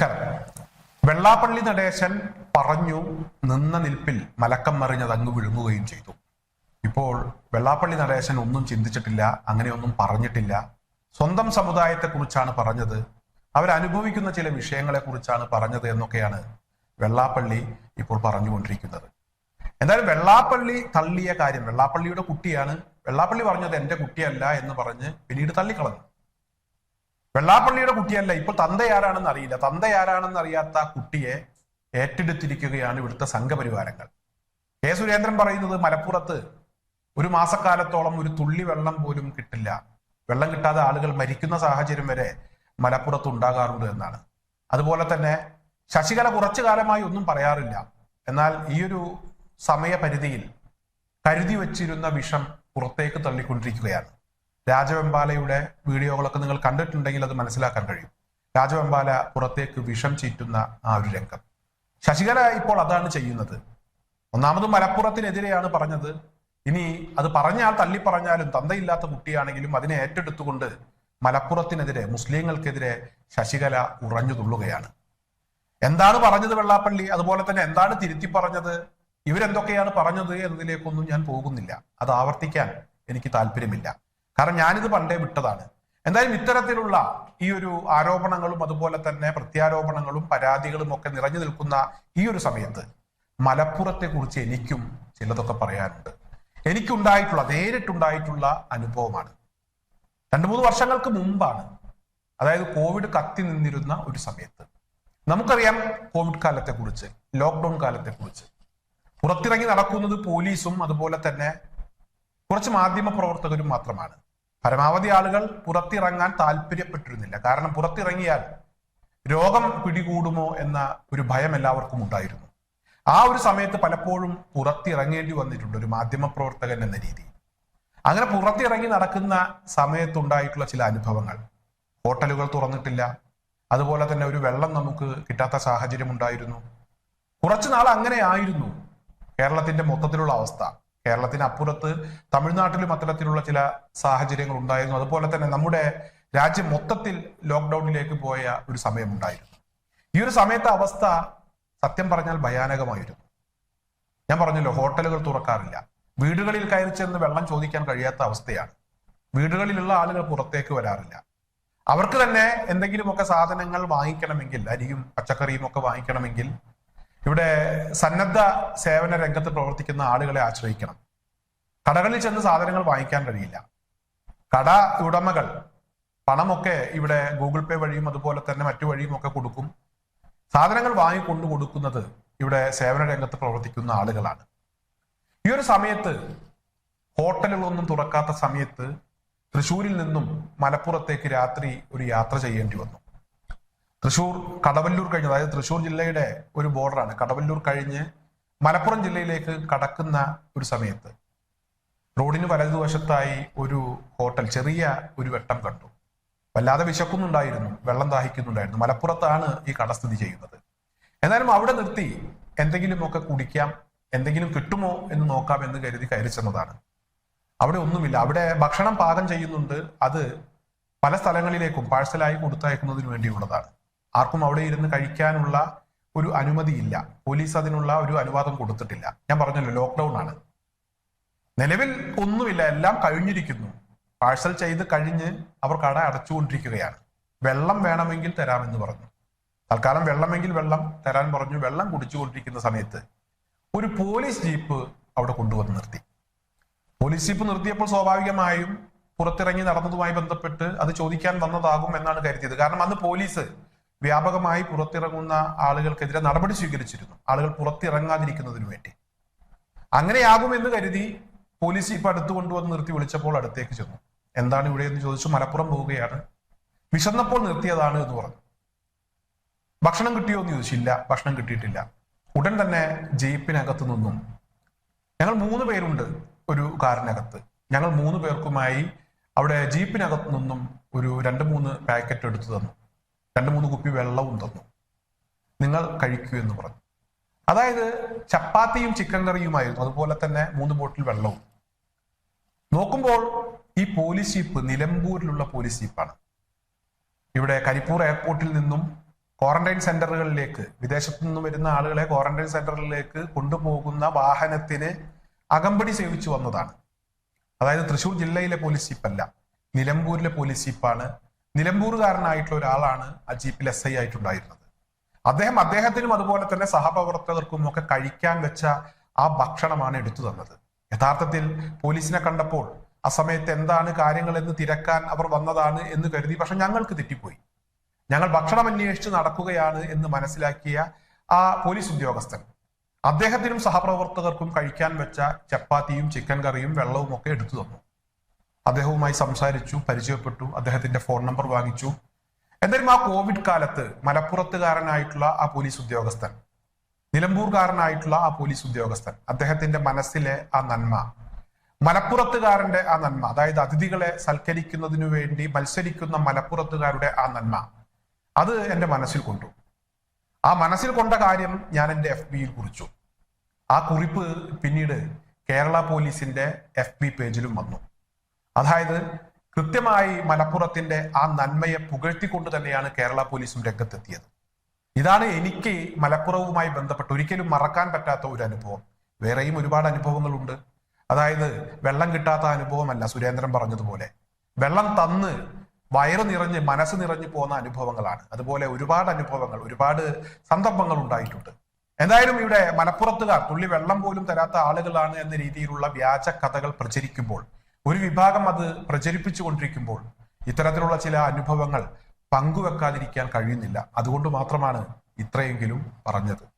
നമസ്കാരം. വെള്ളാപ്പള്ളി നടേശൻ പറഞ്ഞു നിന്ന നിൽപ്പിൽ മലക്കം മറിഞ്ഞത് അങ്ങ് വിഴുങ്ങുകയും ചെയ്തു. ഇപ്പോൾ വെള്ളാപ്പള്ളി നടേശൻ ഒന്നും ചിന്തിച്ചിട്ടില്ല അങ്ങനെയൊന്നും പറഞ്ഞിട്ടില്ല. സ്വന്തം സമുദായത്തെക്കുറിച്ചാണ് പറഞ്ഞത്. അവരനുഭവിക്കുന്ന ചില വിഷയങ്ങളെ കുറിച്ചാണ് പറഞ്ഞത് എന്നൊക്കെയാണ് വെള്ളാപ്പള്ളി ഇപ്പോൾ പറഞ്ഞുകൊണ്ടിരിക്കുന്നത്. എന്തായാലും വെള്ളാപ്പള്ളി തള്ളിയ കാര്യം വെള്ളാപ്പള്ളിയുടെ കുട്ടിയാണ്. വെള്ളാപ്പള്ളി പറഞ്ഞത് എന്റെ കുട്ടിയല്ല എന്ന് പറഞ്ഞ് പിന്നീട് തള്ളിക്കളഞ്ഞു. വെള്ളാപ്പള്ളിയുടെ കുട്ടിയല്ല. ഇപ്പോൾ തന്ത ആരാണെന്ന് അറിയില്ല. തന്ത ആരാണെന്ന് അറിയാത്ത കുട്ടിയെ ഏറ്റെടുത്തിരിക്കുകയാണ് ഇവിടുത്തെ സംഘപരിവാരങ്ങൾ. കെ സുരേന്ദ്രൻ പറയുന്നത് മലപ്പുറത്ത് ഒരു മാസക്കാലത്തോളം ഒരു തുള്ളി വെള്ളം പോലും കിട്ടില്ല. വെള്ളം കിട്ടാതെ ആളുകൾ മരിക്കുന്ന സാഹചര്യം വരെ മലപ്പുറത്ത് ഉണ്ടാകാറുണ്ട് എന്നാണ്. അതുപോലെ തന്നെ ശശികല കുറച്ചു കാലമായി ഒന്നും പറയാറില്ല. എന്നാൽ ഈ ഒരു സമയപരിധിയിൽ കരുതി വച്ചിരുന്ന വിഷം പുറത്തേക്ക് തള്ളിക്കൊണ്ടിരിക്കുകയാണ്. രാജവെമ്പാലയുടെ വീഡിയോകളൊക്കെ നിങ്ങൾ കണ്ടിട്ടുണ്ടെങ്കിൽ അത് മനസ്സിലാക്കാൻ കഴിയും. രാജവെമ്പാല പുറത്തേക്ക് വിഷം ചീറ്റുന്ന ആ ഒരു രംഗം. ശശികല ഇപ്പോൾ അതാണ് ചെയ്യുന്നത്. ഒന്നാമത് മലപ്പുറത്തിനെതിരെയാണ് പറഞ്ഞത്. ഇനി അത് പറഞ്ഞാൽ തള്ളി പറഞ്ഞാലും തന്തയില്ലാത്ത കുട്ടിയാണെങ്കിലും അതിനെ ഏറ്റെടുത്തുകൊണ്ട് മലപ്പുറത്തിനെതിരെ മുസ്ലിങ്ങൾക്കെതിരെ ശശികല ഉറഞ്ഞു തുള്ളുകയാണ്. എന്താണ് പറഞ്ഞത് വെള്ളാപ്പള്ളി? അതുപോലെ തന്നെ എന്താണ് തിരുത്തി പറഞ്ഞത്? ഇവരെന്തൊക്കെയാണ് പറഞ്ഞത് എന്നതിലേക്കൊന്നും ഞാൻ പോകുന്നില്ല. അത് ആവർത്തിക്കാൻ എനിക്ക് താല്പര്യമില്ല. കാരണം ഞാനിത് പണ്ടേ വിട്ടതാണ്. എന്തായാലും ഇത്തരത്തിലുള്ള ഈ ഒരു ആരോപണങ്ങളും അതുപോലെ തന്നെ പ്രത്യാരോപണങ്ങളും പരാതികളും ഒക്കെ നിറഞ്ഞു നിൽക്കുന്ന ഈ ഒരു സമയത്ത് മലപ്പുറത്തെ കുറിച്ച് എനിക്കും ചിലതൊക്കെ പറയാനുണ്ട്. എനിക്കുണ്ടായിട്ടുള്ള നേരിട്ടുണ്ടായിട്ടുള്ള അനുഭവമാണ്. രണ്ടു മൂന്ന് വർഷങ്ങൾക്ക് മുമ്പാണ്. അതായത് കോവിഡ് കത്തി നിന്നിരുന്ന ഒരു സമയത്ത്. നമുക്കറിയാം കോവിഡ് കാലത്തെ കുറിച്ച് ലോക്ക്ഡൌൺ കാലത്തെ കുറിച്ച് പുറത്തിറങ്ങി നടക്കുന്നത് പോലീസും അതുപോലെ തന്നെ കുറച്ച് മാധ്യമ പ്രവർത്തകരും മാത്രമാണ്. പരമാവധി ആളുകൾ പുറത്തിറങ്ങാൻ താല്പര്യപ്പെട്ടിരുന്നില്ല. കാരണം പുറത്തിറങ്ങിയാൽ രോഗം പിടികൂടുമോ എന്ന ഒരു ഭയം എല്ലാവർക്കും ഉണ്ടായിരുന്നു. ആ ഒരു സമയത്ത് പലപ്പോഴും പുറത്തിറങ്ങേണ്ടി വന്നിട്ടുണ്ട് ഒരു മാധ്യമ പ്രവർത്തകൻ എന്ന രീതി. അങ്ങനെ പുറത്തിറങ്ങി നടക്കുന്ന സമയത്തുണ്ടായിട്ടുള്ള ചില അനുഭവങ്ങൾ. ഹോട്ടലുകൾ തുറന്നിട്ടില്ല. അതുപോലെ തന്നെ ഒരു വെള്ളം നമുക്ക് കിട്ടാത്ത സാഹചര്യം ഉണ്ടായിരുന്നു. കുറച്ചു നാൾ അങ്ങനെ ആയിരുന്നു കേരളത്തിന്റെ മൊത്തത്തിലുള്ള അവസ്ഥ. കേരളത്തിന് അപ്പുറത്ത് തമിഴ്നാട്ടിലും അത്തരത്തിലുള്ള ചില സാഹചര്യങ്ങൾ ഉണ്ടായിരുന്നു. അതുപോലെ തന്നെ നമ്മുടെ രാജ്യം മൊത്തത്തിൽ ലോക്ക്ഡൌണിലേക്ക് പോയ ഒരു സമയമുണ്ടായിരുന്നു. ഈ ഒരു സമയത്തെ അവസ്ഥ സത്യം പറഞ്ഞാൽ ഭയാനകമായിരുന്നു. ഞാൻ പറഞ്ഞല്ലോ ഹോട്ടലുകൾ തുറക്കാറില്ല. വീടുകളിൽ കയറി ചെന്ന് വെള്ളം ചോദിക്കാൻ കഴിയാത്ത അവസ്ഥയാണ്. വീടുകളിലുള്ള ആളുകൾ പുറത്തേക്ക് വരാറില്ല. അവർക്ക് തന്നെ എന്തെങ്കിലുമൊക്കെ സാധനങ്ങൾ വാങ്ങിക്കണമെങ്കിൽ അരിയും പച്ചക്കറിയും ഒക്കെ വാങ്ങിക്കണമെങ്കിൽ ഇവിടെ സന്നദ്ധ സേവന രംഗത്ത് പ്രവർത്തിക്കുന്ന ആളുകളെ ആശ്രയിക്കണം. കടകളിൽ ചെന്ന് സാധനങ്ങൾ വാങ്ങിക്കാൻ കഴിയില്ല. കട ഉടമകൾ പണമൊക്കെ ഇവിടെ ഗൂഗിൾ പേ വഴിയും അതുപോലെ തന്നെ മറ്റു വഴിയും ഒക്കെ കൊടുക്കും. സാധനങ്ങൾ വാങ്ങിക്കൊണ്ടു കൊടുക്കുന്നത് ഇവിടെ സേവന രംഗത്ത് പ്രവർത്തിക്കുന്ന ആളുകളാണ്. ഈ ഒരു സമയത്ത് ഹോട്ടലുകളൊന്നും തുറക്കാത്ത സമയത്ത് തൃശ്ശൂരിൽ നിന്നും മലപ്പുറത്തേക്ക് രാത്രി ഒരു യാത്ര ചെയ്യേണ്ടി വന്നു. തൃശൂർ കടവല്ലൂർ കഴിഞ്ഞ്. അതായത് തൃശൂർ ജില്ലയുടെ ഒരു ബോർഡറാണ് കടവല്ലൂർ കഴിഞ്ഞ് മലപ്പുറം ജില്ലയിലേക്ക് കടക്കുന്ന ഒരു സമയത്ത് റോഡിന് വലതുവശത്തായി ഒരു ഹോട്ടൽ ചെറിയ ഒരു വെട്ടം കണ്ടു. വല്ലാതെ വിശക്കുന്നുണ്ടായിരുന്നു. വെള്ളം ദാഹിക്കുന്നുണ്ടായിരുന്നു. മലപ്പുറത്താണ് ഈ കട സ്ഥിതി ചെയ്യുന്നത്. എന്നാലും അവിടെ നിർത്തി എന്തെങ്കിലുമൊക്കെ കുടിക്കാം എന്തെങ്കിലും കിട്ടുമോ എന്ന് നോക്കാം എന്ന് കരുതി കയറി ചെന്നതാണ്. അവിടെ ഒന്നുമില്ല. അവിടെ ഭക്ഷണം പാകം ചെയ്യുന്നുണ്ട്. അത് പല സ്ഥലങ്ങളിലേക്കും പാഴ്സലായി കൊടുത്തയക്കുന്നതിന് വേണ്ടിയുള്ളതാണ്. ആർക്കും അവിടെ ഇരുന്ന് കഴിക്കാനുള്ള ഒരു അനുമതിയില്ല. പോലീസ് അതിനുള്ള ഒരു അനുവാദം കൊടുത്തിട്ടില്ല. ഞാൻ പറഞ്ഞല്ലോ ലോക്ക്ഡൗൺ ആണ്. നിലവിൽ ഒന്നുമില്ല എല്ലാം കഴിഞ്ഞിരിക്കുന്നു. പാഴ്സൽ ചെയ്ത് കഴിഞ്ഞ് അവർ കട അടച്ചുകൊണ്ടിരിക്കുകയാണ്. വെള്ളം വേണമെങ്കിൽ തരാമെന്ന് പറഞ്ഞു. തൽക്കാലം വെള്ളമെങ്കിൽ വെള്ളം തരാൻ പറഞ്ഞു. വെള്ളം കുടിച്ചുകൊണ്ടിരിക്കുന്ന സമയത്ത് ഒരു പോലീസ് ജീപ്പ് അവിടെ കൊണ്ടുവന്ന് നിർത്തി. പോലീസ് ജീപ്പ് നിർത്തിയപ്പോൾ സ്വാഭാവികമായും പുറത്തിറങ്ങി നടന്നതുമായി ബന്ധപ്പെട്ട് അത് ചോദിക്കാൻ വന്നതാകും എന്നാണ് കരുതിയത്. കാരണം അന്ന് പോലീസ് വ്യാപകമായി പുറത്തിറങ്ങുന്ന ആളുകൾക്കെതിരെ നടപടി സ്വീകരിച്ചിരുന്നു. ആളുകൾ പുറത്തിറങ്ങാതിരിക്കുന്നതിന് വേണ്ടി. അങ്ങനെയാകുമെന്ന് കരുതി പോലീസ് ഇപ്പൊ അടുത്ത് കൊണ്ടുവന്ന് നിർത്തി വിളിച്ചപ്പോൾ അടുത്തേക്ക് ചെന്നു. എന്താണ് ഇവിടെ എന്ന് ചോദിച്ചു മലപ്പുറം പോവുകയാണ്. വിശന്നപ്പോൾ നിർത്തിയതാണ് എന്ന് പറഞ്ഞു. ഭക്ഷണം കിട്ടിയോ എന്ന് ചോദിച്ചില്ല. ഭക്ഷണം കിട്ടിയിട്ടില്ല. ഉടൻ തന്നെ ജീപ്പിനകത്ത് നിന്നും ഞങ്ങൾ മൂന്ന് പേരുണ്ട് ഒരു കാറിനകത്ത്. ഞങ്ങൾ മൂന്ന് പേർക്കുമായി അവിടെ ജീപ്പിനകത്ത് നിന്നും ഒരു രണ്ട് മൂന്ന് പാക്കറ്റ് എടുത്തു തന്നു. രണ്ട് മൂന്ന് കുപ്പി വെള്ളവും തന്നു. നിങ്ങൾ കഴിക്കൂ എന്ന് പറഞ്ഞു. അതായത് ചപ്പാത്തിയും ചിക്കൻ കറിയുമായിരുന്നു. അതുപോലെ തന്നെ മൂന്ന് ബോട്ടിൽ വെള്ളവും. നോക്കുമ്പോൾ ഈ പോലീസ് ജീപ്പ് നിലമ്പൂരിലുള്ള പോലീസ് ജീപ്പാണ് ഇവിടെ കരിപ്പൂർ എയർപോർട്ടിൽ നിന്നും ക്വാറന്റൈൻ സെന്ററുകളിലേക്ക് വിദേശത്തു നിന്നും വരുന്ന ആളുകളെ ക്വാറന്റൈൻ സെന്ററിലേക്ക് കൊണ്ടുപോകുന്ന വാഹനത്തിന് അകമ്പടി സേവിച്ചു വന്നതാണ്. അതായത് തൃശൂർ ജില്ലയിലെ പോലീസ് ജീപ്പല്ല നിലമ്പൂരിലെ പോലീസ് ജീപ്പാണ് നിലമ്പൂരുകാരനായിട്ടുള്ള ഒരാളാണ് ആ ജീപ്പിൽ എസ് ഐ ആയിട്ടുണ്ടായിരുന്നത്. അദ്ദേഹം അദ്ദേഹത്തിനും അതുപോലെ തന്നെ സഹപ്രവർത്തകർക്കും ഒക്കെ കഴിക്കാൻ വെച്ച ആ ഭക്ഷണമാണ് എടുത്തു തന്നത്. യഥാർത്ഥത്തിൽ പോലീസിനെ കണ്ടപ്പോൾ ആ സമയത്ത് എന്താണ് കാര്യങ്ങൾ എന്ന് തിരക്കാൻ അവർ വന്നതാണ് എന്ന് കരുതി. പക്ഷെ ഞങ്ങൾക്ക് തെറ്റിപ്പോയി. ഞങ്ങൾ ഭക്ഷണം അന്വേഷിച്ച് നടക്കുകയാണ് എന്ന് മനസ്സിലാക്കിയ ആ പോലീസ് ഉദ്യോഗസ്ഥൻ അദ്ദേഹത്തിനും സഹപ്രവർത്തകർക്കും കഴിക്കാൻ വെച്ച ചപ്പാത്തിയും ചിക്കൻ കറിയും വെള്ളവും ഒക്കെ എടുത്തു തന്നു. അദ്ദേഹവുമായി സംസാരിച്ചു പരിചയപ്പെട്ടു അദ്ദേഹത്തിന്റെ ഫോൺ നമ്പർ വാങ്ങിച്ചു. എന്തായാലും ആ കോവിഡ് കാലത്ത് മലപ്പുറത്തുകാരനായിട്ടുള്ള ആ പോലീസ് ഉദ്യോഗസ്ഥൻ നിലമ്പൂർകാരനായിട്ടുള്ള ആ പോലീസ് ഉദ്യോഗസ്ഥൻ അദ്ദേഹത്തിന്റെ മനസ്സിലെ ആ നന്മ മലപ്പുറത്തുകാരന്റെ ആ നന്മ അതായത് അതിഥികളെ സൽക്കരിക്കുന്നതിനു വേണ്ടി മത്സരിക്കുന്ന മലപ്പുറത്തുകാരുടെ ആ നന്മ അത് എന്റെ മനസ്സിൽ കൊണ്ടു. ആ മനസ്സിൽ കൊണ്ട കാര്യം ഞാൻ എന്റെ എഫ് ബിയിൽ കുറിച്ചു. ആ കുറിപ്പ് പിന്നീട് കേരള പോലീസിന്റെ എഫ് ബി പേജിലും വന്നു. അതായത് കൃത്യമായി മലപ്പുറത്തിന്റെ ആ നന്മയെ പുകഴ്ത്തിക്കൊണ്ട് തന്നെയാണ് കേരള പോലീസും രംഗത്തെത്തിയത്. ഇതാണ് എനിക്ക് മലപ്പുറവുമായി ബന്ധപ്പെട്ട് ഒരിക്കലും മറക്കാൻ പറ്റാത്ത ഒരു അനുഭവം. വേറെയും ഒരുപാട് അനുഭവങ്ങളുണ്ട്. അതായത് വെള്ളം കിട്ടാത്ത അനുഭവമല്ല സുരേന്ദ്രൻ പറഞ്ഞതുപോലെ. വെള്ളം തന്ന് വയറ് നിറഞ്ഞ് മനസ്സ് നിറഞ്ഞു പോകുന്ന അനുഭവങ്ങളാണ്. അതുപോലെ ഒരുപാട് അനുഭവങ്ങൾ ഒരുപാട് സന്ദർഭങ്ങൾ ഉണ്ടായിട്ടുണ്ട്. എന്തായാലും ഇവിടെ മലപ്പുറത്തുകാർ തുള്ളി വെള്ളം പോലും തരാത്ത ആളുകളാണ് എന്ന രീതിയിലുള്ള വ്യാജ കഥകൾ പ്രചരിക്കുമ്പോൾ ഒരു വിഭാഗം അത് പ്രചരിപ്പിച്ചു കൊണ്ടിരിക്കുമ്പോൾ ഇത്തരത്തിലുള്ള ചില അനുഭവങ്ങൾ പങ്കുവെക്കാതിരിക്കാൻ കഴിയുന്നില്ല. അതുകൊണ്ട് മാത്രമാണ് ഇത്രയെങ്കിലും പറഞ്ഞത്.